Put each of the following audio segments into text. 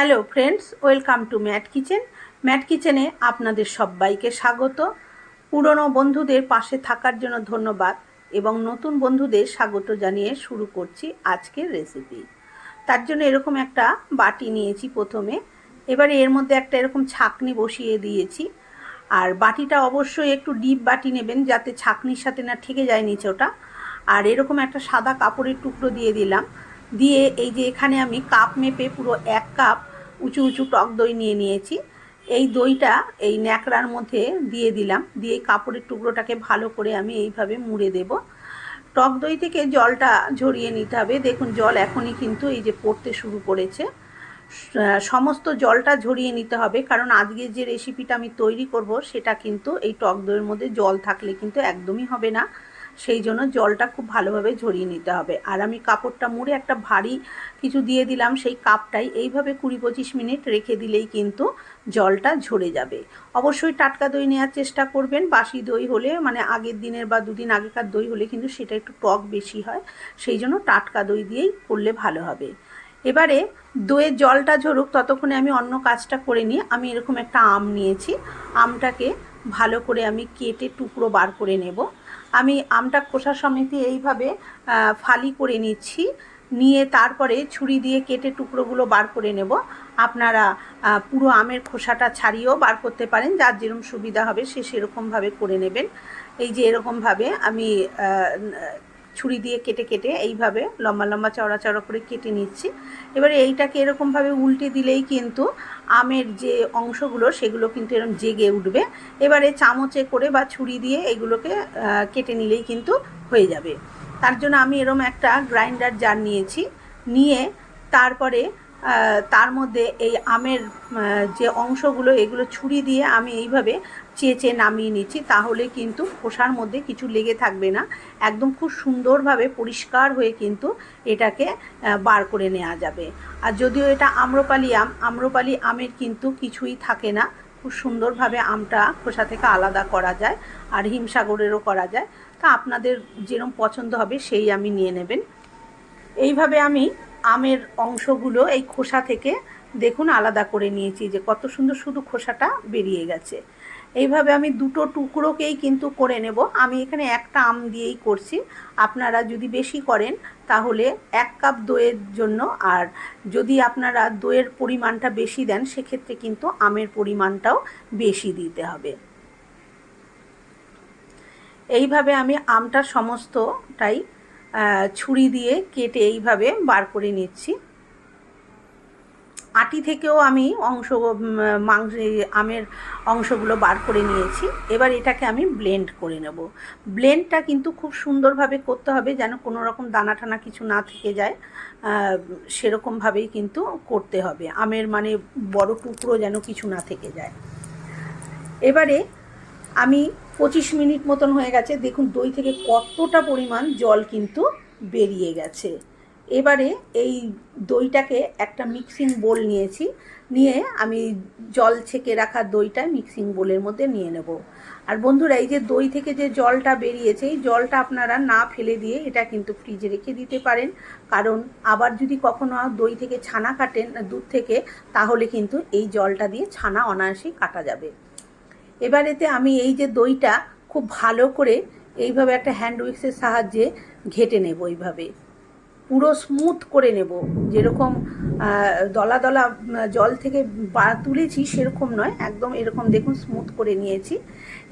Hello friends, welcome to Matt kitchen. Matt কিচেনে আপনাদের সবাইকে স্বাগত। পুরনো বন্ধুদের পাশে থাকার জন্য ধন্যবাদ এবং নতুন বন্ধুদের স্বাগত জানিয়ে শুরু করছি আজকের রেসিপি তার জন্য এরকম একটা বাটি নিয়েছি প্রথমে। এবারে এর মধ্যে একটা এরকম ছাকনি বসিয়ে দিয়েছি। আর বাটিটা অবশ্যই একটু ডিপ বাটি নেবেন যাতে ছাকনির সাথে না ঠেকে যায় নিচে ওটা আর এরকম একটা সাদা কাপড়ের টুকরো দিয়ে দিলাম। দিয়ে এই যে এখানে আমি কাপ মেপে পুরো এক কাপ উঁচু উঁচু টক দই নিয়ে নিয়েছি। এই দইটা এই ন্যাকড়ার মধ্যে দিয়ে দিলাম। দিয়ে কাপড়ের টুকরোটাকে ভালো করে আমি এইভাবে মুড়ে দেব। টক দই থেকে জলটা ঝরিয়ে নিতে হবে। দেখুন, জল এখনই কিন্তু এই যে পড়তে শুরু করেছে। সমস্ত জলটা ঝরিয়ে নিতে হবে। কারণ আজকে যে রেসিপিটা আমি তৈরি করব, সেটা কিন্তু এই টক দইয়ের মধ্যে জল থাকলে কিন্তু একদমই হবে না। সেই জন্য জলটা খুব ভালোভাবে ঝরিয়ে নিতে হবে। আর আমি কাপড়টা মুড়ে একটা ভারী কিছু দিয়ে দিলাম, সেই কাপটাই এইভাবে কুড়ি পঁচিশ মিনিট রেখে দিলেই কিন্তু জলটা ঝরে যাবে। অবশ্যই টাটকা দই নেওয়ার চেষ্টা করবেন, বাসি দই হলে মানে আগের দিনের বা দুদিন আগেকার দই হলে কিন্তু সেটা একটু টক বেশি হয়, সেই জন্য টাটকা দই দিয়েই করলে ভালো হবে। এবারে দইয়ের জলটা ঝরুক, ততক্ষণে আমি অন্য কাজটা করে নিই আমি এরকম একটা আম নিয়েছি। আমটাকে ভালো করে আমি কেটে টুকরো বার করে নেব। আমি আমটা খোসা সমেতে এইভাবে ফালি করে নিচ্ছি। নিয়ে তারপরে ছুরি দিয়ে কেটে টুকরোগুলো বার করে নেব। আপনারা পুরো আমের খোসাটা ছাড়িয়েও বার করতে পারেন। যার যেরকম সুবিধা হবে সে সেরকমভাবে করে নেবেন। এই যে এরকমভাবে আমি ছুরি দিয়ে কেটে কেটে এইভাবে লম্বা লম্বা চওড়া চওড়া করে কেটে নিচ্ছি। এবারে এইটাকে এরকমভাবে উল্টে দিলেই কিন্তু আমের যে অংশগুলো, সেগুলো কিন্তু এরকম জেগে উঠবে। এবারে চামচে করে বা ছুরি দিয়ে এগুলোকে কেটে নিলেই কিন্তু হয়ে যাবে। তার জন্য আমি এরম একটা গ্রাইন্ডার জার নিয়েছি। নিয়ে তারপরে তার মধ্যে এই আমের যে অংশগুলো, এগুলো ছুরি দিয়ে আমি এইভাবে চেঁচে নামিয়ে নিচ্ছি, তাহলে কিন্তু খোসার মধ্যে কিছু লেগে থাকবে না। একদম খুব সুন্দরভাবে পরিষ্কার হয়ে কিন্তু এটাকে বার করে নেওয়া যাবে। আর যদিও এটা আম্রপালি আম, আম্রপালি আমের কিন্তু কিছুই থাকে না। খুব সুন্দরভাবে আমটা খোসা থেকে আলাদা করা যায় আর হিমসাগরেরও করা যায়। তা আপনাদের যেরকম পছন্দ হবে সেই আমি নিয়ে নেবেন। এইভাবে আমি আমের অংশগুলো এই খোসা থেকে দেখুন আলাদা করে নিয়েছি যে কত সুন্দর শুধু খোসাটা বেরিয়ে গেছে। এইভাবে আমি দুটো টুকরোকেই কিন্তু করে নেব। আমি এখানে একটা আম দিয়েই করছি। আপনারা যদি বেশি করেন, তাহলে এক কাপ দইয়ের জন্য, আর যদি আপনারা দইয়ের পরিমাণটা বেশি দেন, সেক্ষেত্রে কিন্তু আমের পরিমাণটাও বেশি দিতে হবে। এইভাবে আমি আমটা সমস্তটাই ছুরি দিয়ে কেটে এইভাবে বার করে নিচ্ছি। আটি থেকেও আমি অংশ মাংস আমের অংশগুলো বার করে নিয়েছি। এবার এটাকে আমি ব্লেন্ড করে নেব। ব্লেন্ডটা কিন্তু খুব সুন্দরভাবে করতে হবে যেন কোনো রকম দানা টানা কিছু না থেকে যায়। সেরকমভাবেই কিন্তু করতে হবে। আমের মানে বড় টুকরো যেন কিছু না থেকে যায়। এবারে আমি পঁচিশ মিনিট মতন হয়ে গেছে। দেখুন দই থেকে কতটা পরিমাণ জল কিন্তু বেরিয়ে গেছে। এবারে এই দইটাকে একটা মিক্সিং বোল নিয়েছি, নিয়ে আমি জল ছেঁকে রাখা দইটা মিক্সিং বোলের মধ্যে নিয়ে নেব। আর বন্ধুরা, এই যে দই থেকে যে জলটা বেরিয়েছে, এই জলটা আপনারা না ফেলে দিয়ে এটা কিন্তু ফ্রিজে রেখে দিতে পারেন। কারণ আবার যদি কখনো দই থেকে ছানা কাটেন, দুধ থেকে, তাহলে কিন্তু এই জলটা দিয়ে ছানা অনায়াসেই কাটা যাবে। এবার এতে আমি এই যে দইটা খুব ভালো করে এইভাবে একটা হ্যান্ড উইক্সের সাহায্যে ঘেটে নেব এইভাবে। পুরো স্মুথ করে নেব। যেরকম দলা দলা জল থেকে বা তুলেছি সেরকম নয়, একদম এরকম দেখুন স্মুথ করে নিয়েছি।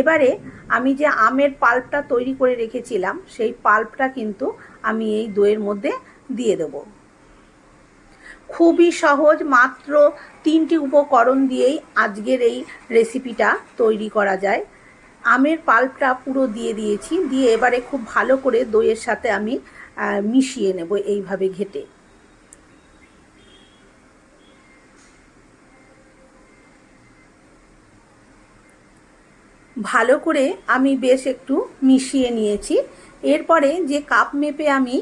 এবারে আমি যে আমের পাল্পটা তৈরি করে রেখেছিলাম, সেই পাল্পটা কিন্তু আমি এই দইয়ের মধ্যে দিয়ে দেব। খুবই সহজ, মাত্র তিনটি উপকরণ দিয়েই আজকের এই রেসিপিটা তৈরি করা যায়। আমের পাল্পটা পুরো দিয়ে দিয়েছি, দিয়ে এবারে খুব ভালো করে দইয়ের সাথে আমি মিশিয়ে নেব এইভাবে ঘেটে। ভালো করে আমি বেশ একটু মিশিয়ে নিয়েছি। এরপরে যে কাপ মেপে আমি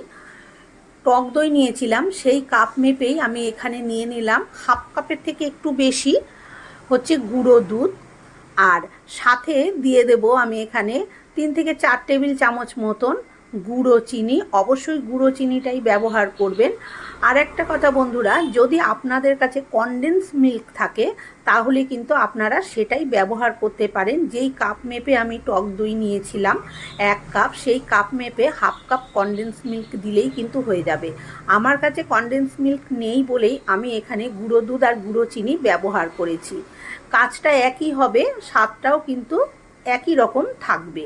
টক দই নিয়েছিলাম, সেই কাপ মেপেই আমি এখানে নিয়ে নিলাম হাফ কাপের থেকে একটু বেশি হচ্ছে গুঁড়ো দুধ। আর সাথে দিয়ে দেব আমি এখানে তিন থেকে চার টেবিল চামচ মতন গুঁড়ো চিনি, অবশ্যই গুঁড়ো চিনিটাই ব্যবহার করবেন। আর একটা কথা বন্ধুরা, যদি আপনাদের কাছে কনডেন্স মিল্ক থাকে, তাহলে কিন্তু আপনারা সেটাই ব্যবহার করতে পারেন। যেই কাপ মেপে আমি টক দই নিয়েছিলাম, এক কাপ সেই কাপ মেপে হাফ কাপ কনডেন্স মিল্ক দিলেই কিন্তু হয়ে যাবে। আমার কাছে কনডেন্স মিল্ক নেই বলেই আমি এখানে গুঁড়ো দুধ আর গুঁড়ো চিনি ব্যবহার করেছি। কাজটা একই হবে, স্বাদটাও কিন্তু একই রকম থাকবে।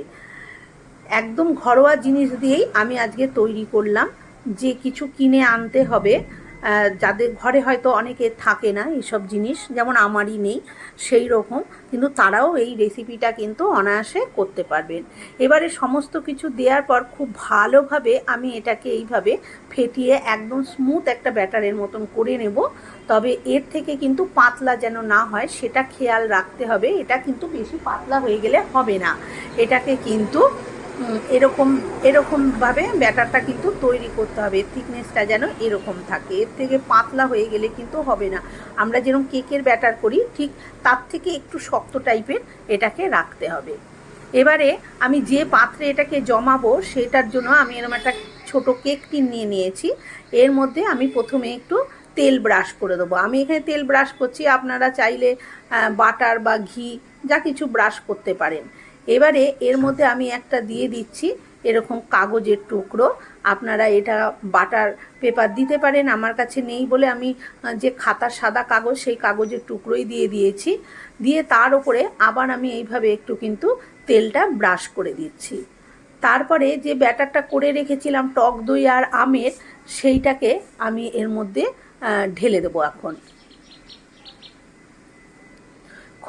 একদম ঘরোয়া জিনিস দিয়েই আমি আজকে তৈরি করলাম যে কিছু কিনে আনতে হবে যাদের ঘরে হয়তো অনেকে থাকে না এইসব জিনিস, যেমন আমারই নেই, সেই রকম, কিন্তু তারাও এই রেসিপিটা কিন্তু অনায়াসে করতে পারবেন। এবারে সমস্ত কিছু দেওয়ার পর খুব ভালোভাবে আমি এটাকে এইভাবে ফেটিয়ে একদম স্মুথ একটা ব্যাটারের মতন করে নেব। তবে এর থেকে কিন্তু পাতলা যেন না হয়, সেটা খেয়াল রাখতে হবে। এটা কিন্তু বেশি পাতলা হয়ে গেলে হবে না। এটাকে কিন্তু এরকম, এরকমভাবে ব্যাটারটা কিন্তু তৈরি করতে হবে। থিকনেসটা যেন এরকম থাকে। এর থেকে পাতলা হয়ে গেলে কিন্তু হবে না। আমরা যেরকম কেকের ব্যাটার করি, ঠিক তার থেকে একটু শক্ত টাইপের এটাকে রাখতে হবে। এবারে আমি যে পাত্রে এটাকে জমাবো, সেটার জন্য আমি এরকম একটা ছোট কেক টিন নিয়ে নিয়েছি। এর মধ্যে আমি প্রথমে একটু তেল ব্রাশ করে দেবো। আমি এখানে তেল ব্রাশ করছি, আপনারা চাইলে বাটার বা ঘি, যা কিছু ব্রাশ করতে পারেন। এবারে এর মধ্যে আমি একটা দিয়ে দিচ্ছি এরকম কাগজের টুকরো। আপনারা এটা বাটার পেপার দিতে পারেন, আমার কাছে নেই বলে আমি যে খাতা সাদা কাগজ সেই কাগজের টুকরোই দিয়ে দিয়েছি। দিয়ে তার উপরে আবার আমি এইভাবে একটু কিন্তু তেলটা ব্রাশ করে দিচ্ছি। তারপরে যে ব্যাটারটা করে রেখেছিলাম, টক দই আর আমের, সেইটাকে আমি এর মধ্যে ঢেলে দেবো এখন।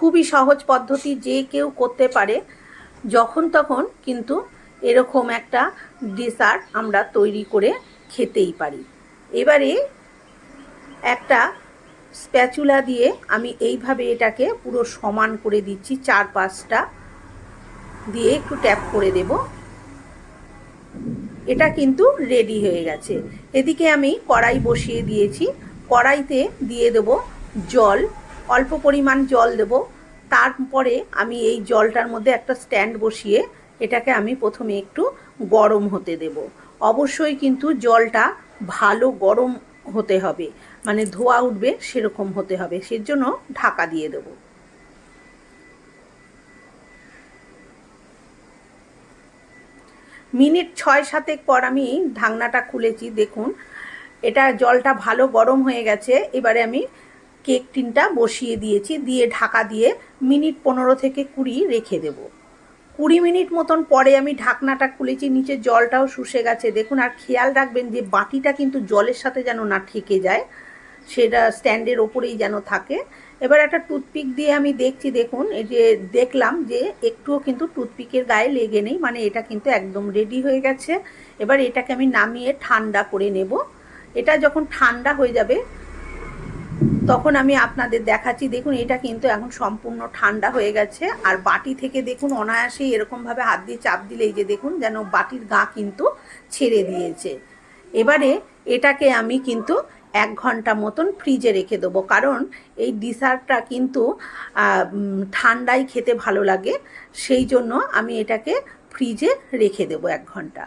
খুবই সহজ পদ্ধতি যে কেউ করতে পারে, যখন তখন কিন্তু এরকম একটা ডেসার্ট আমরা তৈরি করে খেতেই পারি। এবারে একটা স্প্যাচুলা দিয়ে আমি এইভাবে এটাকে পুরো সমান করে দিচ্ছি, চার পাঁচটা দিয়ে একটু ট্যাপ করে দেব। এটা কিন্তু রেডি হয়ে গেছে। এদিকে আমি কড়াই বসিয়ে দিয়েছি। কড়াইতে দিয়ে দেব জল। অল্প পরিমাণ জল দেব। তারপরে আমি এই জলটার মধ্যে একটা স্ট্যান্ড বসিয়ে এটাকে আমি প্রথমে একটু গরম হতে দেব। অবশ্যই কিন্তু জলটা ভালো গরম হতে হবে মানে ধোয়া উঠবে সেরকম হতে হবে, সেজন্য ঢাকা দিয়ে দেবো। মিনিট ছয় সাতেক পর আমি ঢাকনাটা খুলেছি, দেখুন, এটা জলটা ভালো গরম হয়ে গেছে, এবারে আমি কেক টিনটা বসিয়ে দিয়েছি, দিয়ে ঢাকা দিয়ে মিনিট পনেরো থেকে কুড়ি রেখে দেব। কুড়ি মিনিট মতন পরে আমি ঢাকনাটা খুলেছি, নিচে জলটাও শুষে গেছে। দেখুন, আর খেয়াল রাখবেন যে বাটিটা কিন্তু জলের সাথে যেন না ঠেকে যায়, সেটা স্ট্যান্ডের ওপরেই যেন থাকে। এবার একটা টুথপিক দিয়ে আমি দেখছি, দেখুন, এই যে দেখলাম যে একটুও কিন্তু টুথপিকের গায়ে লেগে নেই মানে এটা কিন্তু একদম রেডি হয়ে গেছে। এবার এটাকে আমি নামিয়ে ঠান্ডা করে নেব। এটা যখন ঠান্ডা হয়ে যাবে তখন আমি আপনাদের দেখাচ্ছি, দেখুন এটা কিন্তু এখন সম্পূর্ণ ঠান্ডা হয়ে গেছে। আর বাটি থেকে দেখুন অনায়াসেই এরকমভাবে হাত দিয়ে চাপ দিলে এই যে দেখুন যেন বাটির গা কিন্তু ছেড়ে দিয়েছে। এবারে এটাকে আমি কিন্তু এক ঘণ্টা মতন ফ্রিজে রেখে দেবো, কারণ এই ডিসার্টটা কিন্তু ঠান্ডায় খেতে ভালো লাগে। সেই জন্য আমি এটাকে ফ্রিজে রেখে দেবো এক ঘণ্টা।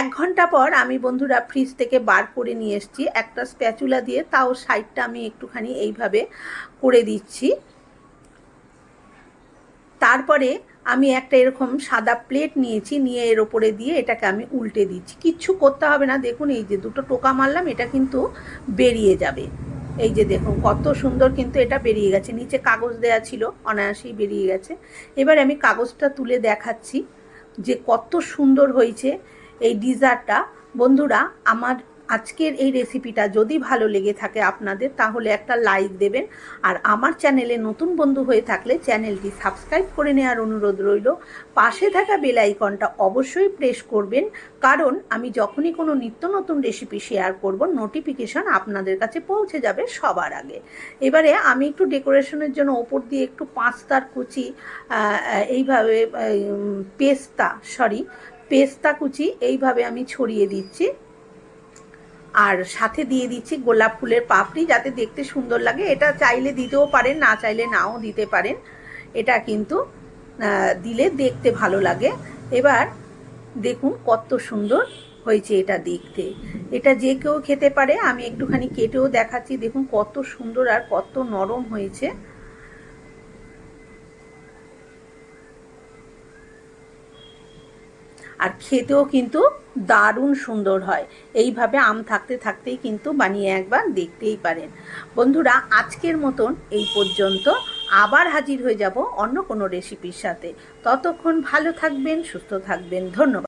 এক ঘণ্টা পর আমি বন্ধুরা ফ্রিজ থেকে বার করে নিয়ে এসেছি। একটা স্প্যাচুলা দিয়ে তাও সাইডটা আমি একটুখানি এইভাবে করে দিচ্ছি। তারপরে আমি একটা এরকম সাদা প্লেট নিয়েছি, নিয়ে এর ওপরে দিয়ে এটাকে আমি উল্টে দিচ্ছি। কিচ্ছু করতে হবে না। দেখুন, এই যে দুটো টোকা মারলাম, এটা কিন্তু বেরিয়ে যাবে। এই যে দেখুন, কত সুন্দর কিন্তু এটা বেরিয়ে গেছে। নিচে কাগজ দেয়া ছিল, অনায়াসেই বেরিয়ে গেছে। এবার আমি কাগজটা তুলে দেখাচ্ছি। যে কত সুন্দর হয়েছে এই ডিজার্টটা। বন্ধুরা আমার আজকের এই রেসিপিটা যদি ভালো লেগে থাকে আপনাদের, তাহলে একটা লাইক দেবেন। আর আমার চ্যানেলে নতুন বন্ধু হয়ে থাকলে চ্যানেলটি সাবস্ক্রাইব করে নেওয়ার অনুরোধ রইল। পাশে থাকা বেল আইকনটা অবশ্যই প্রেস করবেন। কারণ আমি যখনই কোনো নিত্য নতুন রেসিপি শেয়ার করব নোটিফিকেশন আপনাদের কাছে পৌঁছে যাবে সবার আগে। এবারে আমি একটু ডেকোরেশনের জন্য ওপর দিয়ে একটু পাঁচতার কুচি এইভাবে পেস্তা সরি পেস্তা কুচি এইভাবে আমি ছড়িয়ে দিচ্ছি। আর সাথে দিয়ে দিচ্ছি গোলাপ ফুলের পাপড়ি যাতে দেখতে সুন্দর লাগে। এটা চাইলে দিতেও পারেন, না চাইলে নাও দিতে পারেন। এটা কিন্তু দিলে দেখতে ভালো লাগে। এবার দেখুন কত সুন্দর হয়েছে এটা দেখতে। এটা যে কেউ খেতে পারে, আমি একটুখানি কেটেও দেখাচ্ছি। দেখুন কত সুন্দর আর কত নরম হয়েছে। আর খেতেও কিন্তু দারুণ সুন্দর হয়। এইভাবে আম থাকতে থাকতেই কিন্তু বানিয়ে একবার দেখতেই পারেন। বন্ধুরা, আজকের মতন এই পর্যন্ত। আবার হাজির হয়ে যাব অন্য কোনো রেসিপির সাথে। ততক্ষণ ভালো থাকবেন, সুস্থ থাকবেন। ধন্যবাদ।